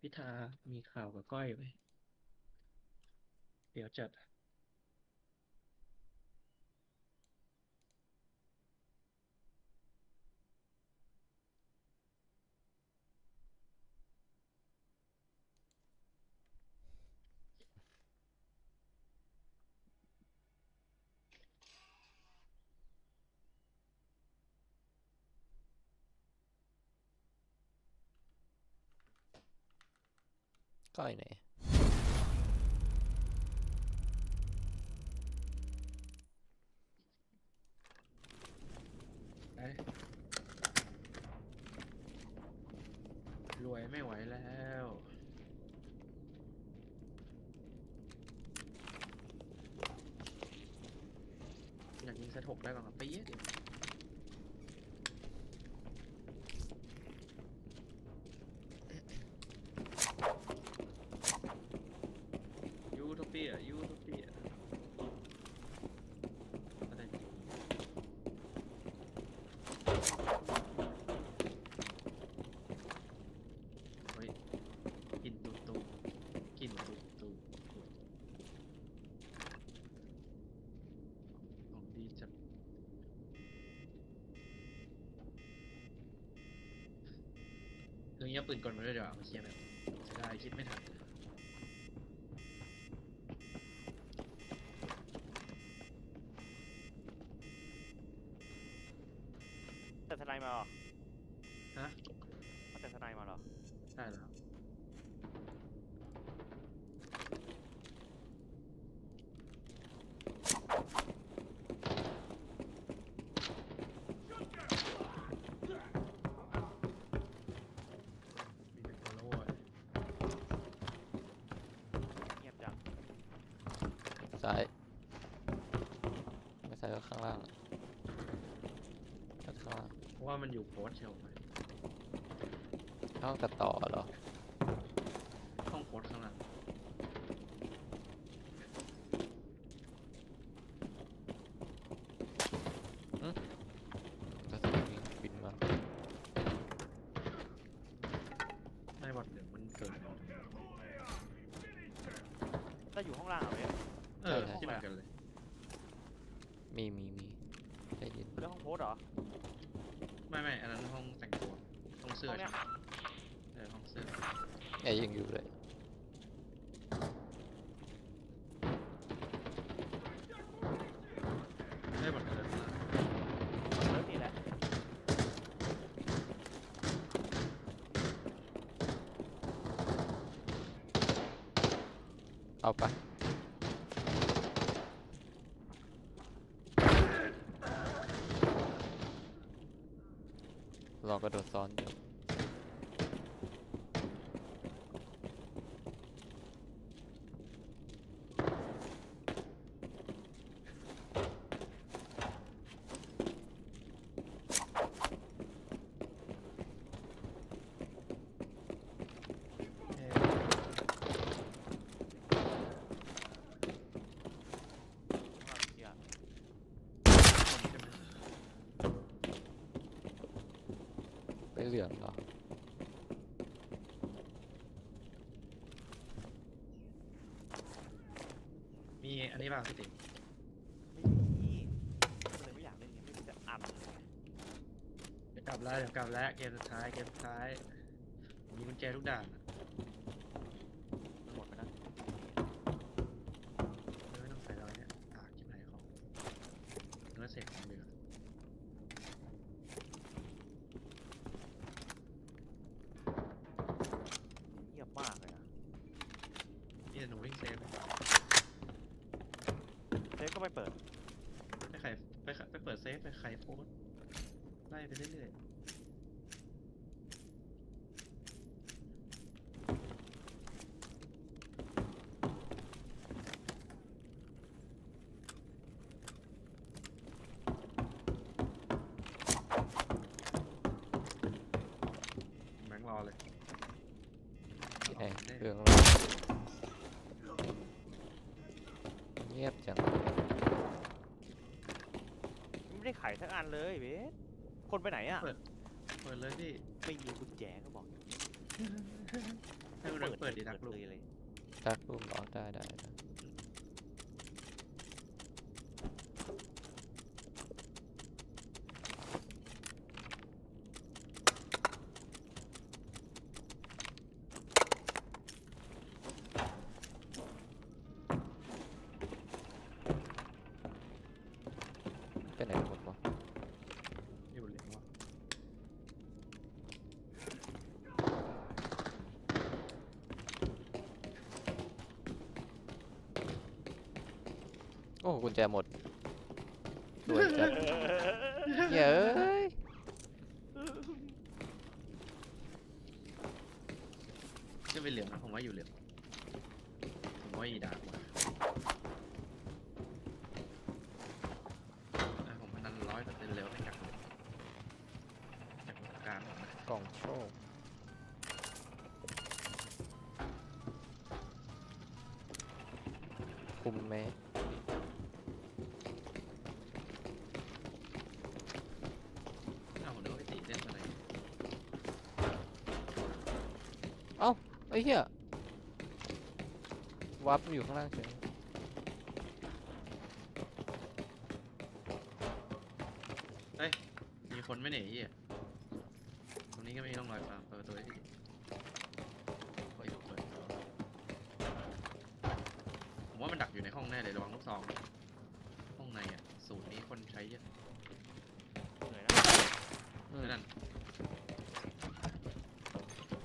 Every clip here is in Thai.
พิธามีข่าวกับก้อยไว้ เดี๋ยวจัด ก้อยไหน ไปรวยไม่ไหวแล้ว อยากยิงสะทกได้ก่อนครับไปเยอะดิยูโทเปียยูโทเปียอะไร เฮ้ยกินตุตุกินตุตุของดีจังเรื่องนี้เอา ปืนกลมาด้วยเดี๋ยวเอามาเคลียร์แบบได้คิดไม่ทันเลยทนายมาเหรอ ฮะ เอาแต่ทนายมาเหรอ ได้แล้ว มีแต่ฟอลโล่ เงียบจัง ซ้าย ไม่ซ้ายก็ข้างล่างก็ข้างล่าง เพราะว่ามันอยู่โพสต์เชลไปห้องตัดต่อเหรอ ห้องโพสต์ข้างหลัง ก็จะมีบินมา ได้บอดเหลืองมันเกิด ถ้าอยู่ห้องล่างเหรอเว้ย เออที่เหมือนกันเลย มีมีมีได้ยิน เรื่องห้องโพสต์เหรอ ไม่ไม่อันนั้นห้องแต่งตัวห้องเสื้อห้องเนี้ยเออห้องเสื้อแอร์ยังอยู่เลย ได้บอดกันเลยข้างล่างเลิกนี่แหละเอาไปลองกระ โดดซ้อนอยู่ เออ ห้องล่างเชียร์ ใช่ไหม ไปเหลืองเหรอ มีอันนี้ป่ะพี่ติ๋มไม่มีก็เลยไม่อยากเล่นไงไม่รู้จะอันเลยไงเดี๋ยวกลับแล้วเดี๋ยวกลับแล้วเกมสุดท้ายเกมสุดท้ายมีกุญแจทุกด่านอะ มันหมดไปแล้ว ไม่ต้องใส่รอยเนี่ยตากชิบหายของเนื้อเสร็จของเหลือ เงียบมากเลยนะ นี่แต่หนูวิ่งเซฟ เซฟก็ไม่เปิด ไปไขไปไขไป เปิดเซฟไปไขโพสต์ไล่ไปเรื่อยๆแบงค์รอเลยที่ไหนแน่เครื่องเราเงียบจังไม่ ได้ไขสักอันเลยเบสคนไปไหนอะเปิดเปิดเลยพี่ไม่มีกุญแจก็บอกอยู่ให้มันเปิดดีดักลูกเลยเลยดักรูมเหรอได้ได้ได้ ไปไหนกันหมดวะ อยู่เหลืองวะ โอ้กุญแจหมดรวยจัดเย้ยจะเป็นเหลืองนะผมว่าอยู่เหลืองผมว่าอีดาร์กว่ ไอ้เหี้ยวับอยู่ข้างล่างเฉยมีคนไหม่เหนยไอ้เหี้ยตรงนี้ก็ไม่มีร่องรอยฟาร์มเปิดประตูให้ทีโอ้ยเปิดผมว่ามันดักอยู่ในห้องแน่เลยระวังลูกซอง ห้องในอะ สูตรนี้คนใช้เยอะเหนื่อยนะอืมนั่น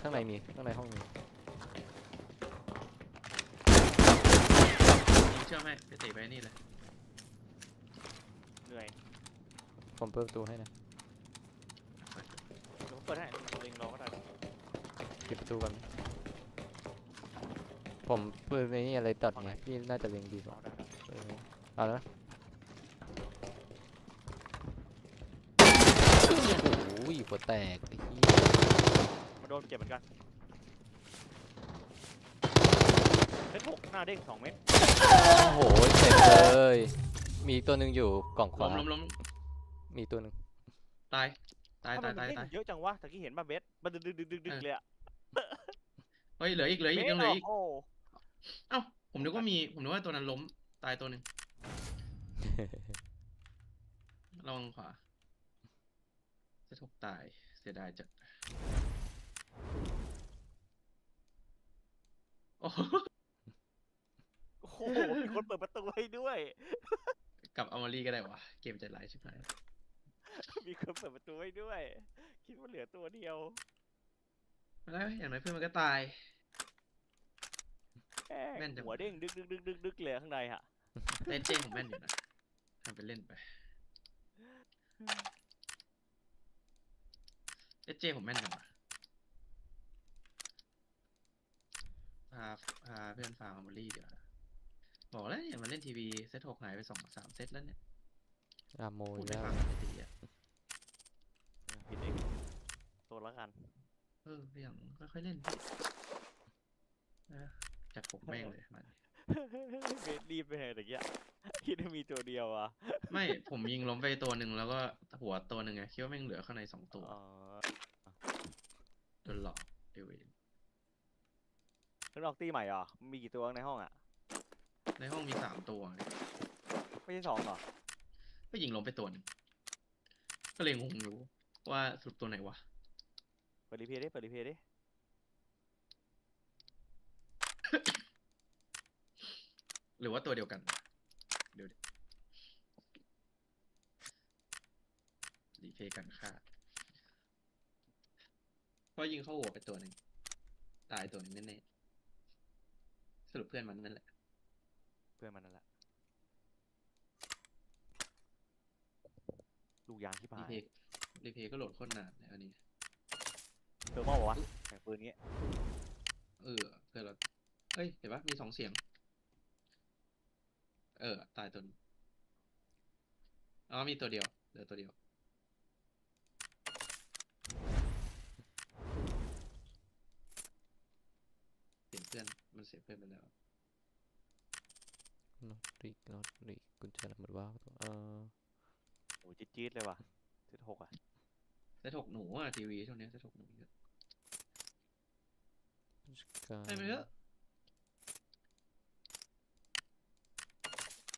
ข้างในมีข้างในห้องมี ยิงเชื่อไหมไปเตะไปนี่เลยเหนื่อยผมเปิดประตูให้นะเดี๋ยวผมเปิดให้เล็งรอก็ได้ปิดประตูกันผมเปิดในนี่อะไรตัดไงพี่น่าจะเล็งดีกรว่าอได้เออเอาแล้วนะโอ้ยหัวแตกไอ้เหี้ย มาโดนเจ็บเหมือนกันเม็ด หกหน้าเด้งสองเม็ดโอ้โหเจ็บเลย มีอีกตัวหนึ่งอยู่กล่องขล้วามล้มล้มมีอีกตัวหนึ่งตาย ตายทำไมตายมันตายเด้งตาย เยอะจังวะตะกี้เห็นป่ะเบสมันดึกดึกดึกดึกดึกเออ เลยอะเฮ้ยเหลืออีกเหลืออีกยังเหลืออีก โอ้เอ้าผมนึกว่ามีผมนึกว่าตัวนั้นล้มตายตัวหนึ่งระวังขวาจะถูกตายเสียดายจัดโอ้โหโอ้โหมีคนเปิดประตูให้ด้วยกลับเอามารีก็ได้วะเกมใจร้ายชิบหายมีคนเปิดประตูให้ด้วย คิดว่าเหลือตัวเดียวไม่ได้อย่างไรเพื่อนมันก็ตายแม่งแม่นจังหัวเด้งดึกดึกดึกดึกดึกเลยข้างในฮะเล่นเจ้งผมแม่นอยู่นะทำไปเล่นไปเอสเจผมแม่นจังวะพาพาเพื่อนฟาร์มมารีเดี๋ยวา บอกแล้วเนี่ยมันเล่นทีวีเซตหกหายไปสองสามเซตแล้วเนี่ยอาโมพูยดไม่แล้วฟังไม่ตีอะผิดเองตัวละกันเอออย่างค่อยๆเล่นพี่นะจัดผมแม่งเลยมัน เบสรีบไปไหนตะกี้คิดว่ามีตัวเดียวอะไม่ผมยิงล้มไปตัวหนึ่งแล้วก็หัวตัวหนึ่งไงคิดว่าแม่งเหลือข้างในสองตัวอ๋อโดนหลอกเอเวนข้างนอกตีใหม่เหรอมีกี่ตัวในห้องอะ ในห้องมีสามตัวไงไม่ใช่สองเหรอก็ยิงล้มไปตัวหนึ่งก็เลยงงอยู่ว่าสรุดตัวไหนวะเปิดรีเพย์ดิเปิดรีเพย์ดิหรือว่าตัวเดียวกันเดี๋ยวดิรีเพย์กันค่าเพราะยิงเข้าหัวไปตัวหนึ่งตายตัวหนึ่งแน่ๆสรุปเพื่อนมันนั่นแหละเพื่อนมันนั่นแหละ ลูกยางที่รีผ่านเพย์รีเพย์ก็โหลดโคตรนานเลยอันนี้เทอร์โมบอกวะแข่งปืนงี้เออเพื่อนเราเอ้ย เห็นปะมีสองเสียง เออ ตายตัวหนึงอ๋อมีตัวเดียวเหลือตัวเดียวเสียเพื่อน มันเสียเพื่อนไปแล้ว นอตริกนอตริกกุญแจหมดว่าวตัวเออโอ้จี๊ดจี๊ดเลยว่ะเจ็ดหกอะเซตหกหนูอะทีวีช่วงเนี้ยเซตหกหนูเยอะกการไปไปเถอะ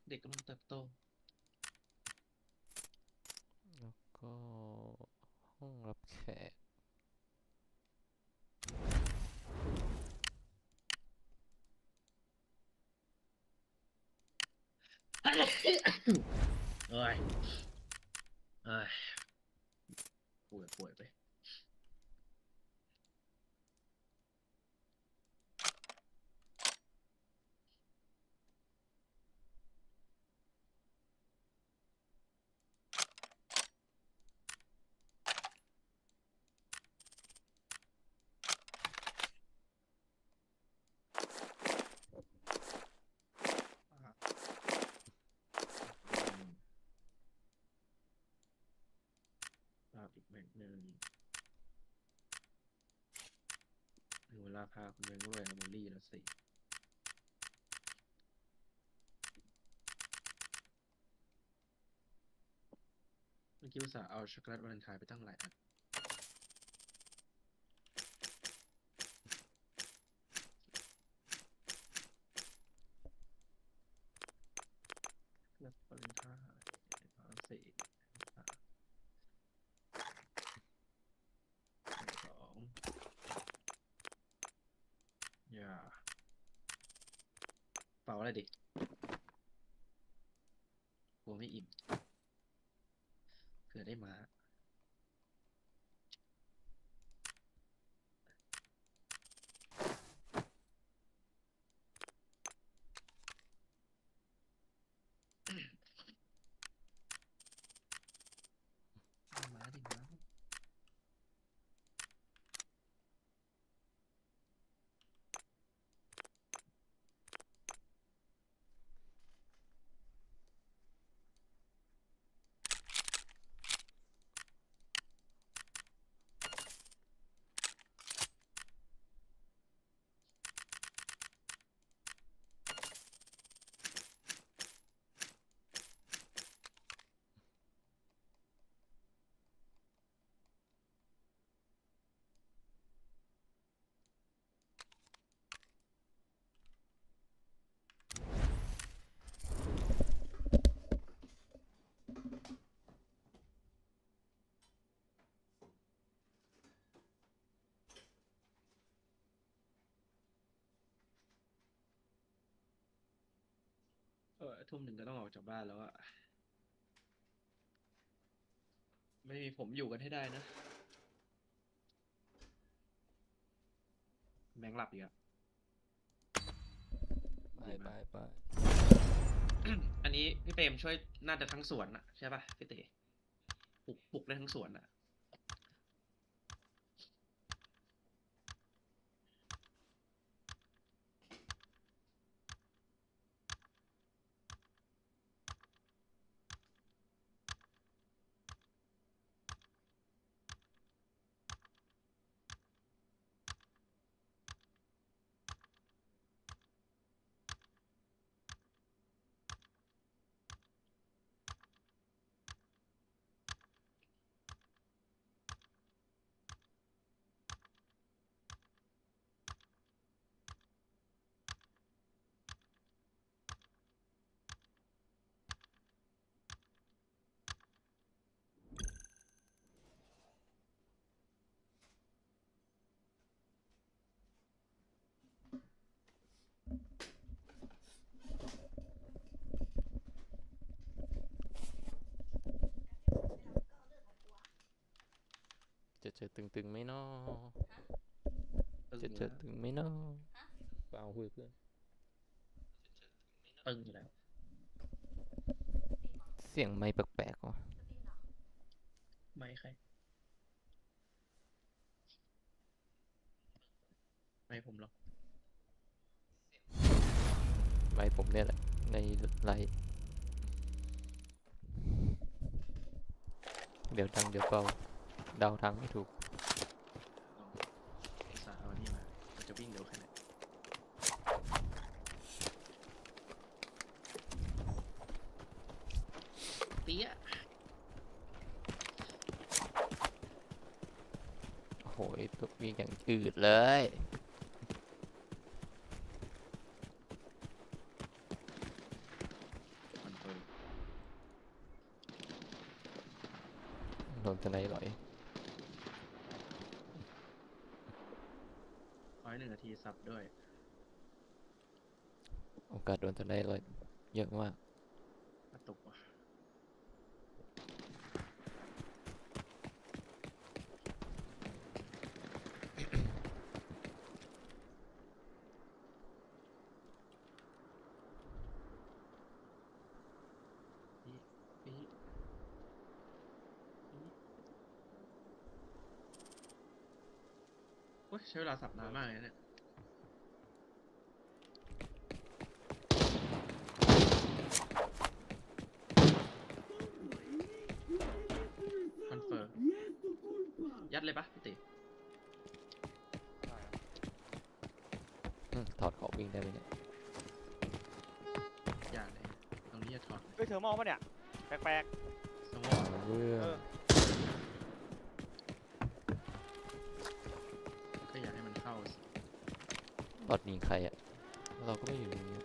เด็กกำลังเติบโต แล้วก็ห้องรับแขก เอ้ยเอ้ยป่วยป่วยไป อ่าอืม ภาพอีกแบบหนึ่งถึงเวลาคาคุณเวงด้วยมอลลี่แล้วสิเมื่อกี้ภาษาเอาช็อกโกแลตวาเลนไทน์ไปตั้งหลายอันช็อกโกแลตวาเลนไทน์สามสี่ห้าสองอย่า เป่าอะไรดิกลัวไม่อิ่ม เผื่อได้มา เอามาดิมา เออทุ่มหนึ่งก็ต้องออกจากบ้านแล้วอะไม่มีผมอยู่กันให้ได้นะ แบงค์หลับอีกอะ ไปดีไปมาก ไปอันนี้พี่เปรมช่วยน่าจะทั้งสวนอะใช่ป่ะพี่เต๋ปลุกปลุกได้ทั้งสวนอะ เจอตึงๆไหมเนาะตึงจะเจอแล้วตึงไหมเนาะเปล่าคุยกับเพื่อนตึงอยู่แล้ว เสียงไม่แปลกๆว่ะไม่ใคร ไม่ผมหรอกไม่ผมเนี่ยแหละในไลฟ์เดี๋ยวดังเดี๋ยวเบา เดาทางไม่ถูกลองอุตส่าเอานี่มามันจะวิ่งเร็วแค่ไหนเตี้ยโอ้โหตัววิ่งอย่างอืดเลย โดนทนายหลอย ร้ อยหนึ่งนาทีสับด้วย โอกาสโดนทนายหลอยเยอะมากกระตุกว่ะอีอีอีโอ้ยใช้เวลาสับนานมากเลยนะเนี่ย มองปะเนี่ย แปลกสมมเอาเรื่องเออก็อยากให้มันเข้าสิตอดยิงใครอะ เราก็ไม่อยู่ในนี้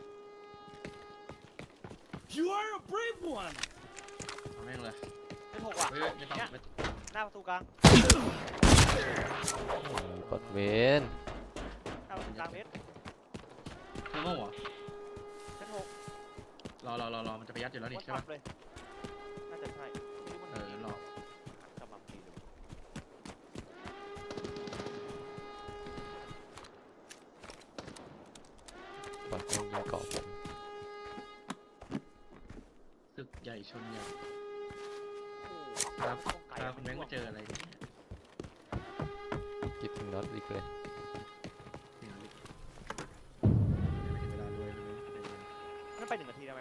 You are a brave one! เอาแม่งเลยๆเป็นหกว่ะเฮ้ยไม่ต้องเนี่ยไม่หน้าประตูกลางโอ้ยปลดเวนหน้าประตูกลางเพชรเทอร์โม่เหรอเป็นหก รอรอรอรอมันจะไปยัดอยู่แล้วนี่วัดใช่ปัปะบเลย น่าจะใช่ไม่รู้มันเออรอกำลังดีเลยปลดเวนยิงเกาะผมศึกใหญ่ชนใหญ่โอ้ครับต้องไกลพาคุณแบงค์มาเจออะไรเนี่ยคิดถึงน็อตวิกเลย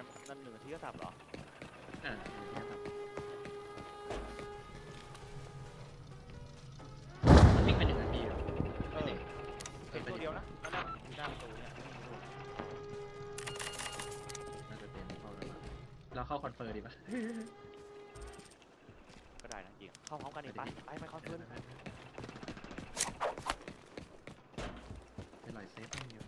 มนั่นหนึ่งนาทีก็สับเหรออ่าเนี่ยครับวิ่งไปหนึ่งนาทีเหรอเออเห็นตัวเดียวนะนั่นน่ะอยู่หน้าประตูเนี่ยน่าจะเป็นเข้าแล้วมั้งเราเข้าคอนเฟิร์มดีปะก็ได้นะจริงเข้าพร้อมกันอีกไปไปไปคอนเฟิร์มไปหน่อยเซฟให้เดียว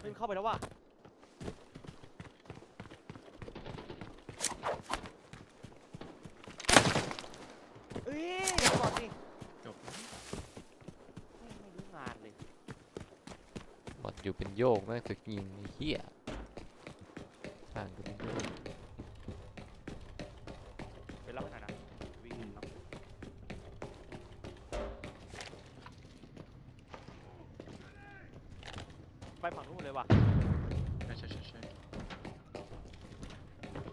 เฮ้ยเข้าไป แล้วว่ะเอ้ยเดี๋ยวก่อนดิจบแล้วไม่ไม่รู้งานเลยบอดอยู่เป็นโยกแม่งสึกยิงไอ้เหี้ยทางก็เป็นโยก ไปรับไปหน่อยนะวิ่งรับไปฝั่งนู้นเลยว่ะ ใช่ใช่ใช่ใช่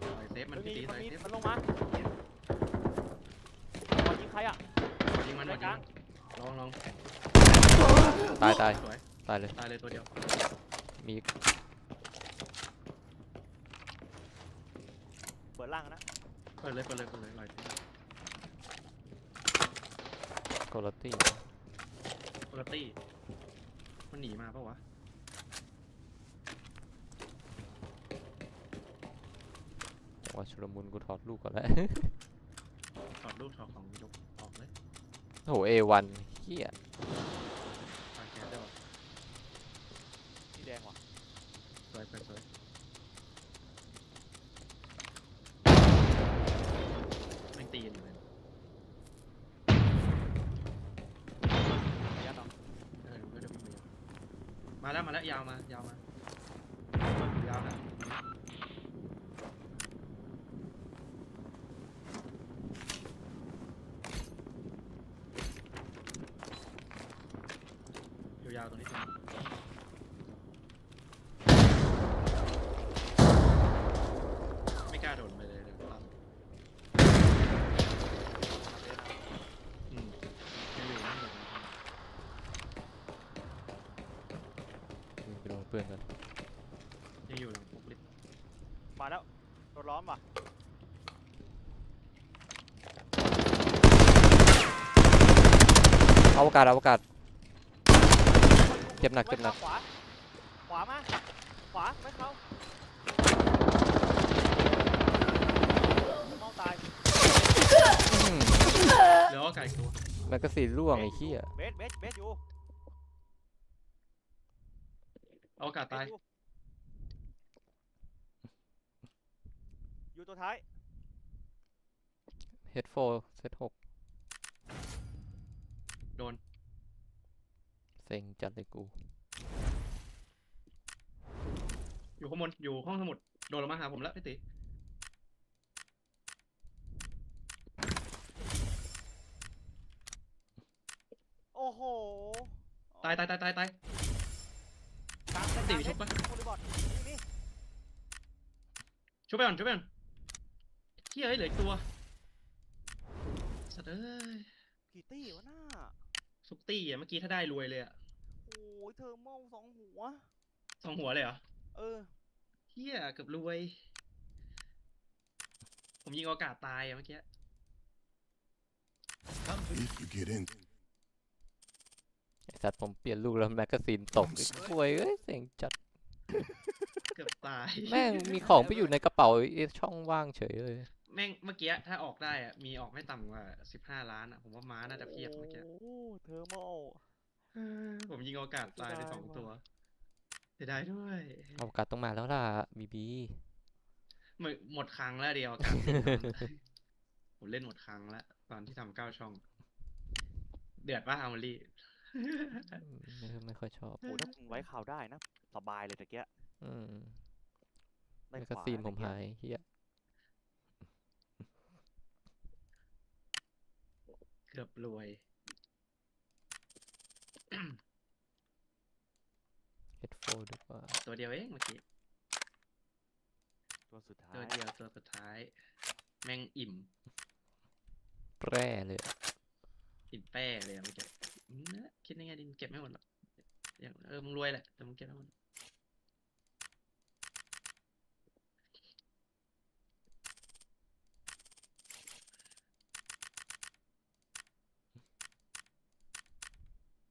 หน่อยเซฟมัน เฮ้ย พี่ มี ตีห มั น่ น อย มี เซฟ มันลงมาบอลยิงใครอะ ยิงมัน ไป ยิง กลาง มันลองลอง ตายตาย สวย ตาย เลย ตายเลยตัวเดียว มีอีกเปิดล่างนะเปิดเลยเปิดเลยเปิดเลยลอยโคลตี้ปกติมันหนีมาปะวะจังหวะชุลมุนกูถอดลูกก่อนแล้ว ถอดรูปถอดของยกออกเลย โอ้โหเอวันเหี้ย ยาวมายาวมายาวนะยาวๆตรงนี้ตรงนี้ไม่กล้าโดดไปเลยเดี๋ยวตั้งอืมยังอยู่นั่นอยู่นะ ยิงไปโดนเพื่อนกัน ยังอยู่หลังปุ๊บลิฟต์ มาแล้วโดนล้อมว่ะ อวกาศอวกาศเจ็บหนักเจ็บหนักขวาขวามาขวาไม่เข้าเมาตายอื้อหือเหลือว่าไก่ตัวแมกกาซีนร่วงไอ้เหี้ยเบสเบสเบสอยู่เอาอากาศเบตายสอยู่อยู่ตัวท้าย เฮดโฟเซตหกโดน เซ็งจัดเลยกู อยู่ข้างบน อยู่ห้องสมุด โดนลงมาหาผมแล้วพี่ติโอ้โหตายตายตายตายตายกลางกลางตีกลางชุบปะโคลิบอทนี่นี่ช่วยไปก่อนช่วยไปก่อนเฮียเอ้ยเหลืออีกตัวสัตว์เอ้ยกี่ตี้วะหน้า ซุกตี้อะเมื่อกี้ถ้าได้รวยเลยอะโอ้ยเทอร์โมสองหัว สองหัวเลยเหรอ เออเฮียเกือบรวย ผมยิงอากาศตายอะเมื่อกี้ If you get in, ไอสัตว์ผมเปลี่ยนลูกแล้วแมกกาซีนตกอีกป่วยเอ้ยเซ็งจัด เกือบตาย แม่งมีของไปอยู่ในกระเป๋าไอ้ช่องว่างเฉยเลย แม่งเมื่อกี้ถ้าออกได้อะมีออกไม่ต่ำกว่าสิบห้าล้านอะผมว่าม้าน่าจะเพียบเมื่อกี้ โอ้โหเทอร์โมเออผมยิงอากาศตายไปเสียดายสองว่ะตัวเสียดายด้วยเอากาศต้องมาแล้วล่ะบีบีหมดหมดครั้งแล้วเดียวอากาศผมเล่นหมดครั้งแล้วตอนที่ทำเก้าช่อง เดือดป่ะฮาร์มอรี่ไม่ไม่ค่อยชอบโอ้โหถ้ามึงไว้ข่าวได้นะ สบายเลยตะเกียอืมได้แมกขกาวาซีนตะผมเกียหายเฮีย เกือบรวยเฮดโฟดีกว่าตัวเดียวเองเมื่อกี้ ตัวสุดท้าตัวยเดียวตัวสุดท้าย แม่งอิ่ม แปร่เลยอะอิ่มแป้เลยอะเมื่อกี้อืมนั่นแหละคิดยังไงดิเก็บไม่หมดหรอกอย่างเออมึงรวยแหละแต่มึงเก็บไม่หมด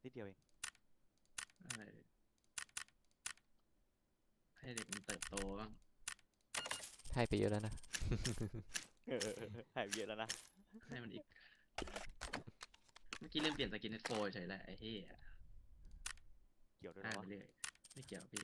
นิดเดียวเองเออให้เด็กมันเติบโตบ้าง ให้ไปเยอะแล้วนะ เออหายไปเยอะแล้วนะ ให้มันอีก เมื่อกี้เล่นเปลี่ยนสกินเนตโฟเฉยแหละไอ้เหี้ยเกี่ยวด้วยให้เหรอไปวะเรื่อยไม่เกี่ยวพี่